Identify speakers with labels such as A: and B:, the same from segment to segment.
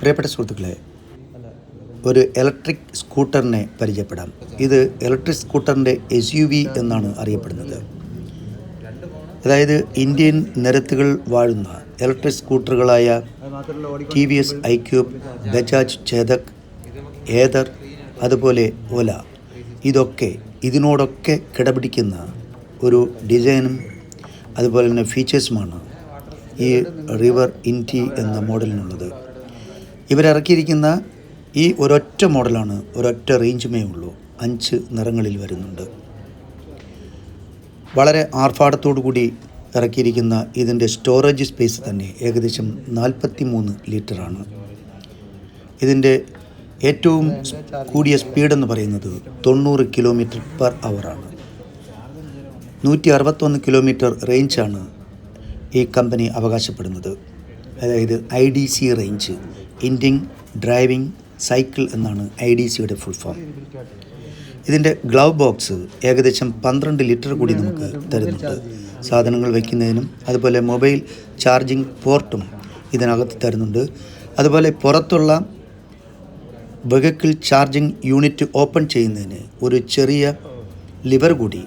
A: പ്രിയപ്പെട്ട സുഹൃത്തുക്കളെ ഒരു ഇലക്ട്രിക് സ്കൂട്ടറിനെ പരിചയപ്പെടാം. ഇത് ഇലക്ട്രിക് സ്കൂട്ടറിന്റെ എസ് യു വി എന്നാണ് അറിയപ്പെടുന്നത്. അതായത് ഇന്ത്യൻ നിരത്തുകൾ വാഴുന്ന electric സ്കൂട്ടറുകളായ T V S iQube Bajaj Chetak Ather അതുപോലെ ഓല ഇതൊക്കെ ഇതിനോടൊക്കെ കിടപിടിക്കുന്ന ഒരു ഡിസൈനും അതുപോലെ തന്നെ ഫീച്ചേഴ്സുമാണ് ഈ റിവർ ഇന്റി എന്ന മോഡലിനുള്ളത്. ഇവരിറക്കിയിരിക്കുന്ന ഈ ഒരൊറ്റ മോഡലാണ് ഒരൊറ്റ റേഞ്ചുമേ ഉള്ളൂ. അഞ്ച് നിറങ്ങളിൽ വരുന്നുണ്ട്. വളരെ ആർഭാടത്തോടു കൂടി ഇറക്കിയിരിക്കുന്ന ഇതിന്റെ സ്റ്റോറേജ് സ്പേസ് തന്നെ ഏകദേശം നാൽപ്പത്തി മൂന്ന് ലിറ്ററാണ്. ഇതിന്റെ ഏറ്റവും കൂടിയ സ്പീഡെന്ന് പറയുന്നത് തൊണ്ണൂറ് കിലോമീറ്റർ പെർ അവറാണ്. നൂറ്റി അറുപത്തൊന്ന് കിലോമീറ്റർ റേഞ്ചാണ് ഈ കമ്പനി അവകാശപ്പെടുന്നത്. അതായത് I D C range Indian driving cycle എന്നാണ് ഐ ഡി സിയുടെ ഫുൾ ഫോം ഇതിന്റെ ഗ്ലൗ ബോക്സ് ഏകദേശം പന്ത്രണ്ട് ലിറ്റർ കൂടി നമുക്ക് തരുന്നുണ്ട്. സാധനങ്ങൾ വയ്ക്കുന്നതിനും അതുപോലെ മൊബൈൽ ചാർജിംഗ് പോർട്ടും ഇതിനകത്ത് തരുന്നുണ്ട്. അതുപോലെ പുറത്തുള്ള വെഹിക്കിൾ ചാർജിംഗ് യൂണിറ്റ് ഓപ്പൺ ചെയ്യുന്നതിന് ഒരു ചെറിയ ലിവർ കൂടി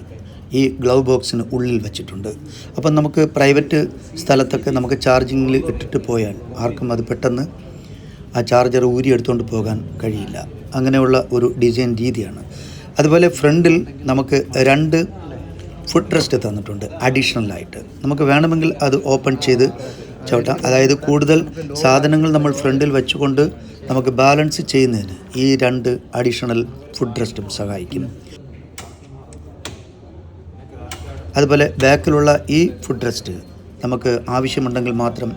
A: ഈ ഗ്ലൗ ബോക്സിന് ഉള്ളിൽ വെച്ചിട്ടുണ്ട്. അപ്പം നമുക്ക് പ്രൈവറ്റ് സ്ഥലത്തൊക്കെ നമുക്ക് ചാർജിങ്ങിൽ ഇട്ടിട്ട് പോയാൽ ആർക്കും അത് പെട്ടെന്ന് ആ ചാർജർ ഊരി എടുത്തുകൊണ്ട് പോകാൻ കഴിയില്ല. അങ്ങനെയുള്ള ഒരു ഡിസൈൻ രീതിയാണ്. അതുപോലെ ഫ്രണ്ടിൽ നമുക്ക് രണ്ട് ഫുഡ് റെസ്റ്റ് തന്നിട്ടുണ്ട് അഡീഷണലായിട്ട് നമുക്ക് വേണമെങ്കിൽ അത് ഓപ്പൺ ചെയ്ത് ചവിട്ടാം. അതായത് കൂടുതൽ സാധനങ്ങൾ നമ്മൾ ഫ്രണ്ടിൽ വെച്ചുകൊണ്ട് നമുക്ക് ബാലൻസ് ചെയ്യുന്നതിന് ഈ രണ്ട് അഡീഷണൽ ഫുഡ് റെസ്റ്റും സഹായിക്കും. അതുപോലെ ബാക്കിലുള്ള ഈ ഫുഡ് റെസ്റ്റ് നമുക്ക് ആവശ്യമുണ്ടെങ്കിൽ മാത്രം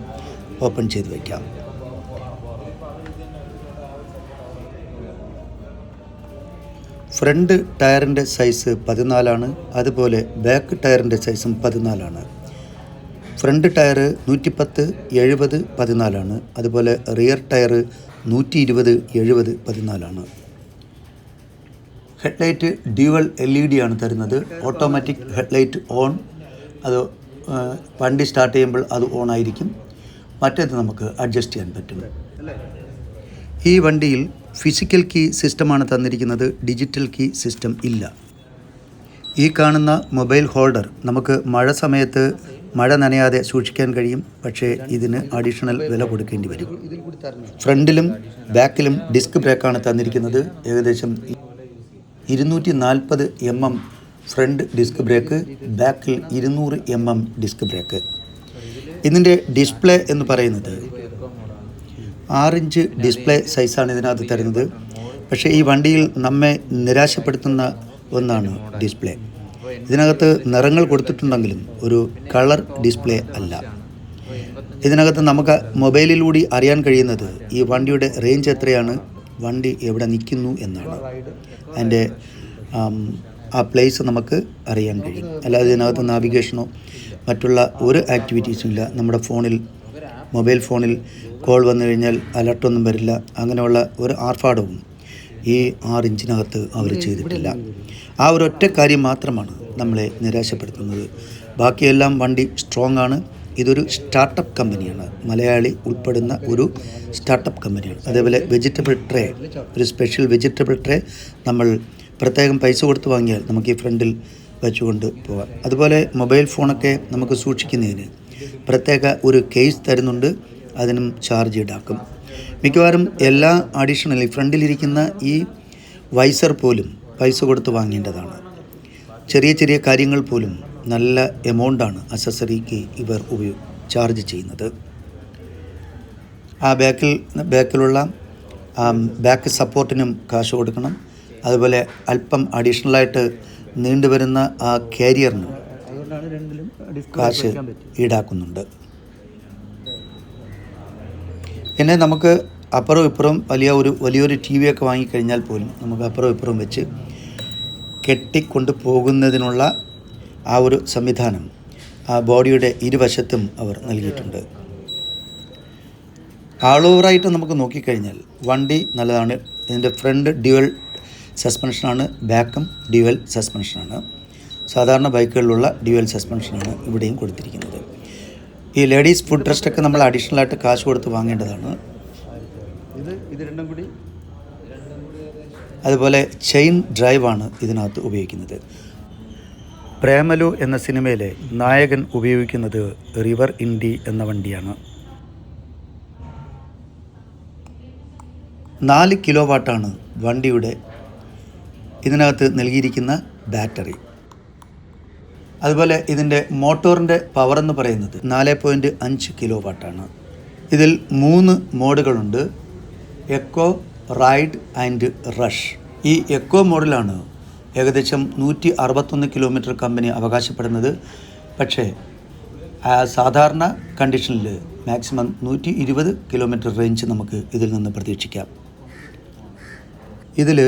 A: ഓപ്പൺ ചെയ്ത് വയ്ക്കാം ഫ്രണ്ട് ടയറിന്റെ സൈസ് പതിനാലാണ് അതുപോലെ ബാക്ക് ടയറിന്റെ സൈസും പതിനാലാണ്. ഫ്രണ്ട് ടയർ നൂറ്റിപ്പത്ത് എഴുപത് പതിനാലാണ് അതുപോലെ റിയർ ടയർ നൂറ്റി ഇരുപത് എഴുപത് പതിനാലാണ്. Headlight dual L E D ആണ് തരുന്നത്. ഓട്ടോമാറ്റിക് ഹെഡ്ലൈറ്റ് ഓൺ അത് വണ്ടി സ്റ്റാർട്ട് ചെയ്യുമ്പോൾ അത് ഓൺ ആയിരിക്കും. മറ്റേത് നമുക്ക് അഡ്ജസ്റ്റ് ചെയ്യാൻ പറ്റും. ഈ വണ്ടിയിൽ ഫിസിക്കൽ കീ സിസ്റ്റമാണ് തന്നിരിക്കുന്നത്. ഡിജിറ്റൽ കീ സിസ്റ്റം ഇല്ല. ഈ കാണുന്ന മൊബൈൽ ഹോൾഡർ നമുക്ക് മഴ സമയത്ത് മഴ നനയാതെ സൂക്ഷിക്കാൻ കഴിയും. പക്ഷേ ഇതിന് അഡീഷണൽ വില കൊടുക്കേണ്ടി വരും. ഫ്രണ്ടിലും ബാക്കിലും ഡിസ്ക് ബ്രേക്കാണ് തന്നിരിക്കുന്നത്. ഏകദേശം ഇരുന്നൂറ്റി നാൽപ്പത് M M front disc brake ബാക്കിൽ ഇരുന്നൂറ് എം എം ഡിസ്ക് ബ്രേക്ക്. ഇതിന്റെ ഡിസ്പ്ലേ എന്ന് പറയുന്നത് ആറിഞ്ച് ഡിസ്പ്ലേ സൈസാണ് ഇതിനകത്ത് തരുന്നത്. പക്ഷേ ഈ വണ്ടിയിൽ നമ്മെ നിരാശപ്പെടുത്തുന്ന ഒന്നാണ് ഡിസ്പ്ലേ. ഇതിനകത്ത് നിറങ്ങൾ കൊടുത്തിട്ടുണ്ടെങ്കിലും ഒരു കളർ ഡിസ്പ്ലേ അല്ല. ഇതിനകത്ത് നമുക്ക് മൊബൈലിലൂടെ അറിയാൻ കഴിയുന്നത് ഈ വണ്ടിയുടെ റേഞ്ച് എത്രയാണ്? വണ്ടി എവിടെ നിൽക്കുന്നു എന്നാണ്. അതിന്റെ ആ പ്ലേസ് നമുക്ക് അറിയാൻ കഴിയും. അല്ലാതെ ഇതിനകത്ത് നാവിഗേഷനോ മറ്റുള്ള ഒരു ആക്ടിവിറ്റീസും ഇല്ല. നമ്മുടെ ഫോണിൽ മൊബൈൽ ഫോണിൽ കോൾ വന്നു കഴിഞ്ഞാൽ അലർട്ടൊന്നും വരില്ല. അങ്ങനെയുള്ള ഒരു ആർഭാടവും ഈ ആറ് ഇഞ്ചിനകത്ത് അവർ ചെയ്തിട്ടില്ല. ആ ഒരൊറ്റ കാര്യം മാത്രമാണ് നമ്മളെ നിരാശപ്പെടുത്തുന്നത്. ബാക്കിയെല്ലാം വണ്ടി സ്ട്രോങ് ആണ്. ഇതൊരു സ്റ്റാർട്ടപ്പ് കമ്പനിയാണ് മലയാളി ഉൾപ്പെടുന്ന ഒരു സ്റ്റാർട്ടപ്പ് കമ്പനിയാണ് അതേപോലെ വെജിറ്റബിൾ ട്രേ ഒരു സ്പെഷ്യൽ വെജിറ്റബിൾ ട്രേ നമ്മൾ പ്രത്യേകം പൈസ കൊടുത്ത് വാങ്ങിയാൽ നമുക്ക് ഈ ഫ്രണ്ടിൽ വെച്ചുകൊണ്ട് പോകാം. അതുപോലെ മൊബൈൽ ഫോണൊക്കെ നമുക്ക് സൂക്ഷിക്കുന്നതിന് പ്രത്യേക ഒരു കേസ് തരുന്നുണ്ട്. അതിനും ചാർജ് ഈടാക്കും. മിക്കവാറും എല്ലാ അഡീഷണലി ഫ്രണ്ടിലിരിക്കുന്ന ഈ വൈസർ പോലും പൈസ കൊടുത്ത് വാങ്ങേണ്ടതാണ്. ചെറിയ ചെറിയ കാര്യങ്ങൾ പോലും നല്ല എമൗണ്ടാണ് അസസറിക്ക് ഇവർ ചാർജ് ചെയ്യുന്നത്. ആ ബാക്കിൽ ബാക്കിലുള്ള ബാക്ക് സപ്പോർട്ടിനും കാശ് കൊടുക്കണം. അതുപോലെ അല്പം അഡീഷണലായിട്ട് നീണ്ടുവരുന്ന ആ കാരിയറിനും കാശ് ഈടാക്കുന്നുണ്ട്. പിന്നെ നമുക്ക് അപ്പുറം ഇപ്പുറം വലിയ ഒരു വലിയൊരു ടി വി ഒക്കെ വാങ്ങിക്കഴിഞ്ഞാൽ പോലും നമുക്ക് അപ്പുറം ഇപ്പുറം വെച്ച് കെട്ടിക്കൊണ്ട് പോകുന്നതിനുള്ള ആ ഒരു സംവിധാനം ആ ബോഡിയുടെ ഇരുവശത്തും അവർ നൽകിയിട്ടുണ്ട്. ആൾ ഓവറായിട്ട് നമുക്ക് നോക്കിക്കഴിഞ്ഞാൽ വണ്ടി നല്ലതാണ്. ഇതിന്റെ ഫ്രണ്ട് ഡ്യുവൽ സസ്പെൻഷനാണ് ബാക്കും ഡ്യുവൽ സസ്പെൻഷനാണ് സാധാരണ ബൈക്കുകളിലുള്ള ഡ്യുവൽ സസ്പെൻഷനാണ് ഇവിടെയും കൊടുത്തിരിക്കുന്നത്. ഈ ലേഡീസ് ഫുഡ് ട്രസ്റ്റൊക്കെ നമ്മൾ അഡീഷണൽ ആയിട്ട് കാശ് കൊടുത്ത് വാങ്ങേണ്ടതാണ്.
B: ഇത് ഇത് രണ്ടും കൂടി?
A: അതുപോലെ ചെയിൻ ഡ്രൈവാണ് ഇതിനകത്ത് ഉപയോഗിക്കുന്നത്. പ്രേമലു എന്ന സിനിമയിലെ നായകൻ ഉപയോഗിക്കുന്നത് റിവർ ഇൻഡി എന്ന വണ്ടിയാണ്. നാല് കിലോ വാട്ടാണ് വണ്ടിയുടെ ഇതിനകത്ത് നൽകിയിരിക്കുന്ന ബാറ്ററി. അതുപോലെ ഇതിന്റെ മോട്ടോറിന്റെ പവർ എന്ന് പറയുന്നത് നാല് പോയിന്റ് അഞ്ച് കിലോ വാട്ടാണ് ഇതിൽ മൂന്ന് മോഡുകളുണ്ട്. Eco ride and rush. ഈ എക്കോ മോഡലാണ് ഏകദേശം നൂറ്റി അറുപത്തൊന്ന് കിലോമീറ്റർ കമ്പനി അവകാശപ്പെടുന്നത്. പക്ഷേ സാധാരണ കണ്ടീഷനിൽ മാക്സിമം നൂറ്റി ഇരുപത് കിലോമീറ്റർ റേഞ്ച് നമുക്ക് ഇതിൽ നിന്ന് പ്രതീക്ഷിക്കാം. ഇതിൽ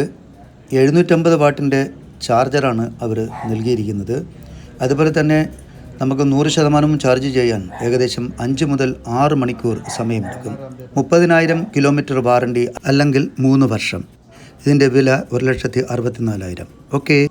A: എഴുന്നൂറ്റമ്പത് വാട്ടിന്റെ ചാർജറാണ് അവർ നൽകിയിരിക്കുന്നത്. അതുപോലെ തന്നെ നമുക്ക് നൂറ് ശതമാനവും ചാർജ് ചെയ്യാൻ ഏകദേശം അഞ്ച് മുതൽ ആറ് മണിക്കൂർ സമയമെടുക്കും. മുപ്പതിനായിരം കിലോമീറ്റർ വാറണ്ടി അല്ലെങ്കിൽ മൂന്ന് വർഷം. ഇതിന്റെ വില ഒരു ലക്ഷത്തി അറുപത്തിനാലായിരം. ഓക്കെ.